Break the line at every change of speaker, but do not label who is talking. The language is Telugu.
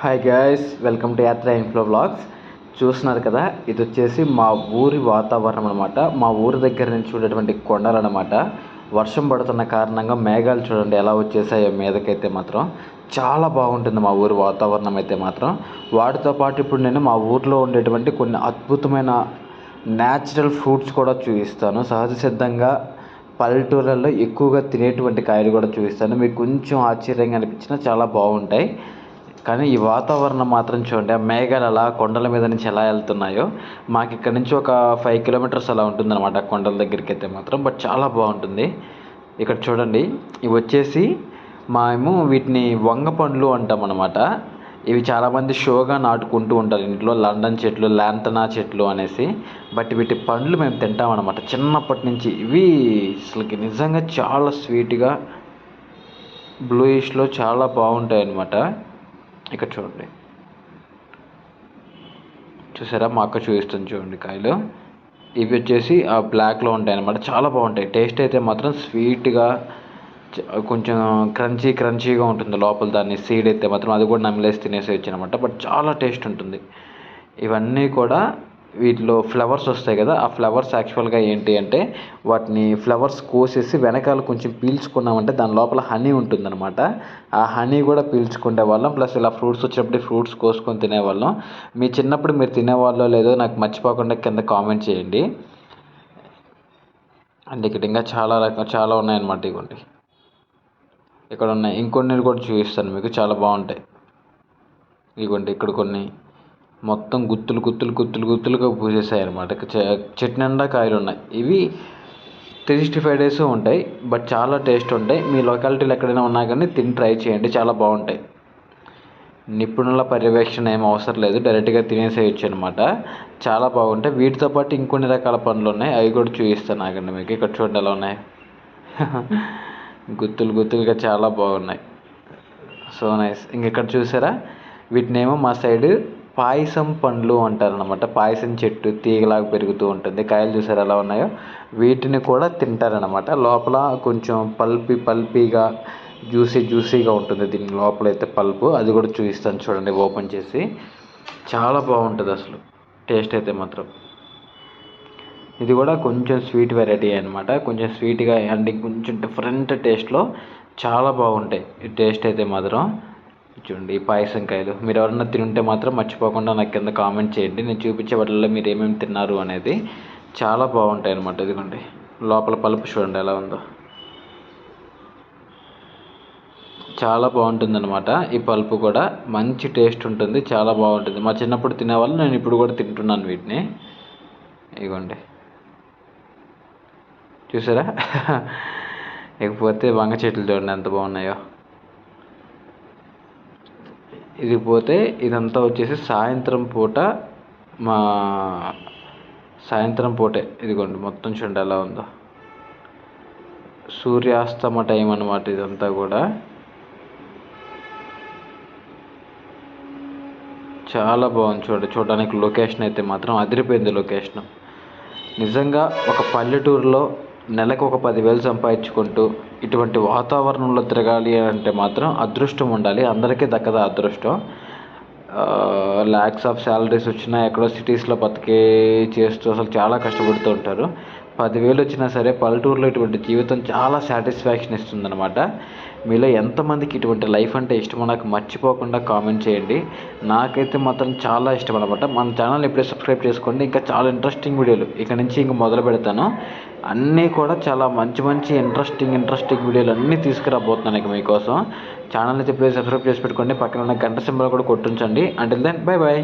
Hi guys welcome to Yatra inflow blogs చూస్తున్నారు కదా ఇది వచ్చేసి మా ఊరి వాతావరణం అనమాట మా ఊరి దగ్గర నుంచి చూడేటువంటి కొండలు అనమాట వర్షం పడుతున్న కారణంగా మేఘాలు చూడండి ఎలా వచ్చేసాయో మీదకైతే మాత్రం. చాలా బాగుంటుంది మా ఊరి వాతావరణం అయితే మాత్రం. వాటితో పాటు ఇప్పుడు నేను మా ఊర్లో ఉండేటువంటి కొన్ని అద్భుతమైన న్యాచురల్ ఫ్రూట్స్ కూడా చూపిస్తాను. సహజ సిద్ధంగా పల్లెటూళ్ళల్లో ఎక్కువగా తినేటువంటి కాయలు కూడా చూపిస్తాను. మీకు కొంచెం ఆశ్చర్యంగా అనిపించినా చాలా బాగుంటాయి. కానీ ఈ వాతావరణం మాత్రం చూడండి ఆ మేఘాలు అలా కొండల మీద నుంచి ఎలా వెళ్తున్నాయో మాకు ఇక్కడ నుంచి ఒక ఫైవ్ కిలోమీటర్స్ అలా ఉంటుందన్నమాట కొండల దగ్గరికి అయితే మాత్రం బట్ చాలా బాగుంటుంది. ఇక్కడ చూడండి ఇవి వచ్చేసి మేము వీటిని వంగ పండ్లు అంటాం అనమాట ఇవి చాలామంది షోగా నాటుకుంటూ ఉంటారు ఇంట్లో లండన్ చెట్లు లాంతనా చెట్లు అనేసి బట్ వీటి పండ్లు మేము తింటాం అనమాట చిన్నప్పటి నుంచి ఇవి అసలుకి నిజంగా చాలా స్వీట్గా బ్లూయిష్లో చాలా బాగుంటాయి అన్నమాట ఇక్కడ చూడండి. చూసారా? మా అక్క చూపిస్తుంది చూడండి కాయలు. ఇవి వచ్చేసి ఆ బ్లాక్లో ఉంటాయి అన్నమాట. చాలా బాగుంటాయి. టేస్ట్ అయితే మాత్రం స్వీట్గా కొంచెం క్రంచీ క్రంచీగా ఉంటుంది లోపల దాన్ని. సీడ్ అయితే మాత్రం అది కూడా నమిలేసి తినేసేయచ్చు అనమాట బట్ చాలా టేస్ట్ ఉంటుంది. ఇవన్నీ కూడా వీటిలో ఫ్లవర్స్ వస్తాయి కదా ఆ ఫ్లవర్స్ యాక్చువల్గా ఏంటి అంటే వాటిని ఫ్లవర్స్ కోసేసి వెనకాల కొంచెం పీల్చుకున్నామంటే దాని లోపల హనీ ఉంటుందన్నమాట. ఆ హనీ కూడా పీల్చుకునే వాళ్ళం ప్లస్ ఇలా ఫ్రూట్స్ వచ్చినప్పుడు ఫ్రూట్స్ కోసుకొని తినేవాళ్ళం. మీ చిన్నప్పుడు మీరు తినేవాళ్ళో లేదో నాకు మర్చిపోకుండా కింద కామెంట్ చేయండి. అండ్ ఇక్కడ ఇంకా చాలా రకం చాలా ఉన్నాయన్నమాట ఇవ్వండి. ఇక్కడ ఉన్నాయి. ఇంకొన్ని కూడా చూపిస్తాను మీకు చాలా బాగుంటాయి. ఇదిగోండి ఇక్కడ కొన్ని. మొత్తం గుత్తులు గుత్తులు గుత్తులు గుత్తులుగా పూసేసాయి అనమాట చెట్టు నిండా కాయలు ఉన్నాయి. ఇవి త్రీ సిక్స్టీ ఫైవ్ డేస్ ఉంటాయి బట్ చాలా టేస్ట్ ఉంటాయి. మీ లొకాలిటీలో ఎక్కడైనా ఉన్నా కానీ తిని ట్రై చేయండి చాలా బాగుంటాయి. నిపుణుల పర్యవేక్షణ ఏం అవసరం లేదు డైరెక్ట్గా తినేసేయచ్చు అనమాట చాలా బాగుంటాయి. వీటితో పాటు ఇంకొన్ని రకాల పండ్లు ఉన్నాయి. అవి కూడా చూపిస్తాను ఆగండి మీకు. ఇక్కడ చూడండి ఎలా ఉన్నాయి. గుత్తులు గుత్తులుగా చాలా బాగున్నాయి. So nice. ఇంకెక్కడ చూసారా? వీటినేమో మా సైడ్ పాయసం పండ్లు అంటారనమాట పాయసం చెట్టు తీగలాగా పెరుగుతూ ఉంటుంది. కాయలు చూసారు ఎలా ఉన్నాయో? వీటిని కూడా తింటారనమాట లోపల కొంచెం పల్పి పల్పీగా జ్యూసీ జ్యూసీగా ఉంటుంది దీని లోపల అయితే పల్పు. అది కూడా చూపిస్తాను చూడండి ఓపెన్ చేసి. చాలా బాగుంటుంది అసలు. టేస్ట్ అయితే మాత్రం. ఇది కూడా కొంచెం స్వీట్ వెరైటీ అనమాట కొంచెం స్వీట్గా అండ్ కొంచెం డిఫరెంట్ టేస్ట్లో చాలా బాగుంటాయి. ఈ టేస్ట్ అయితే మాత్రం. చూడండి ఈ పాయసం కాయలు. మీరు ఎవరన్నా తింటే మాత్రం మర్చిపోకుండా నాకు కింద కామెంట్ చేయండి. నేను చూపించే వాటిల్లో మీరు ఏమేమి తిన్నారు అనేది చాలా బాగుంటాయి అనమాట ఇదిగోండి లోపల పలుపు చూడండి ఎలా ఉందో. చాలా బాగుంటుందన్నమాట. ఈ పల్పు కూడా మంచి టేస్ట్ ఉంటుంది చాలా బాగుంటుంది. మా చిన్నప్పుడు తినేవాళ్ళు నేను ఇప్పుడు కూడా తింటున్నాను వీటిని. ఇదిగోండి. చూసారా? ఇకపోతే వంగ చెట్లు చూడండి ఎంత బాగున్నాయో. ఇది పోతే ఇదంతా వచ్చేసి సాయంత్రం పూట మా సాయంత్రం పూటే. ఇదిగోండి మొత్తం చూడండి ఎలా ఉందో. సూర్యాస్తమ టైం అనమాట ఇదంతా కూడా. చాలా బాగుంది చూడండి. చూడడానికి లొకేషన్ అయితే మాత్రం అదిరిపోయింది లొకేషన్. నిజంగా ఒక పల్లెటూరులో నెలకు ఒక పదివేలు సంపాదించుకుంటూ ఇటువంటి వాతావరణంలో తిరగాలి అంటే మాత్రం అదృష్టం ఉండాలి. అందరికీ దక్కదా అదృష్టం. ల్యాక్స్ ఆఫ్ శాలరీస్ వచ్చినా ఎక్కడో సిటీస్లో బతికే చేస్తూ అసలు చాలా కష్టపడుతూ ఉంటారు. పదివేలు వచ్చినా సరే పల్లెటూరులో ఇటువంటి జీవితం చాలా సాటిస్ఫాక్షన్ ఇస్తుందన్నమాట. మీలో ఎంతమందికి ఇటువంటి లైఫ్ అంటే ఇష్టమో నాకు మర్చిపోకుండా కామెంట్ చేయండి. నాకైతే మాత్రం చాలా ఇష్టం అనమాట మన ఛానల్ ఇప్పుడే సబ్స్క్రైబ్ చేసుకోండి. ఇంకా చాలా ఇంట్రెస్టింగ్ వీడియోలు. ఇక్కడ నుంచి ఇంక మొదలు పెడతాను. అన్నీ కూడా చాలా మంచి మంచి ఇంట్రెస్టింగ్ ఇంట్రెస్టింగ్ వీడియోలు అన్నీ తీసుకురాబోతున్నాను ఇక మీకోసం. ఛానల్ని ఇప్పుడే సబ్స్క్రైబ్ చేసి పెట్టుకోండి. పక్కన ఉన్న గంట సింబల్ కూడా కొట్టించండి. అంటే దెన్ బై బాయ్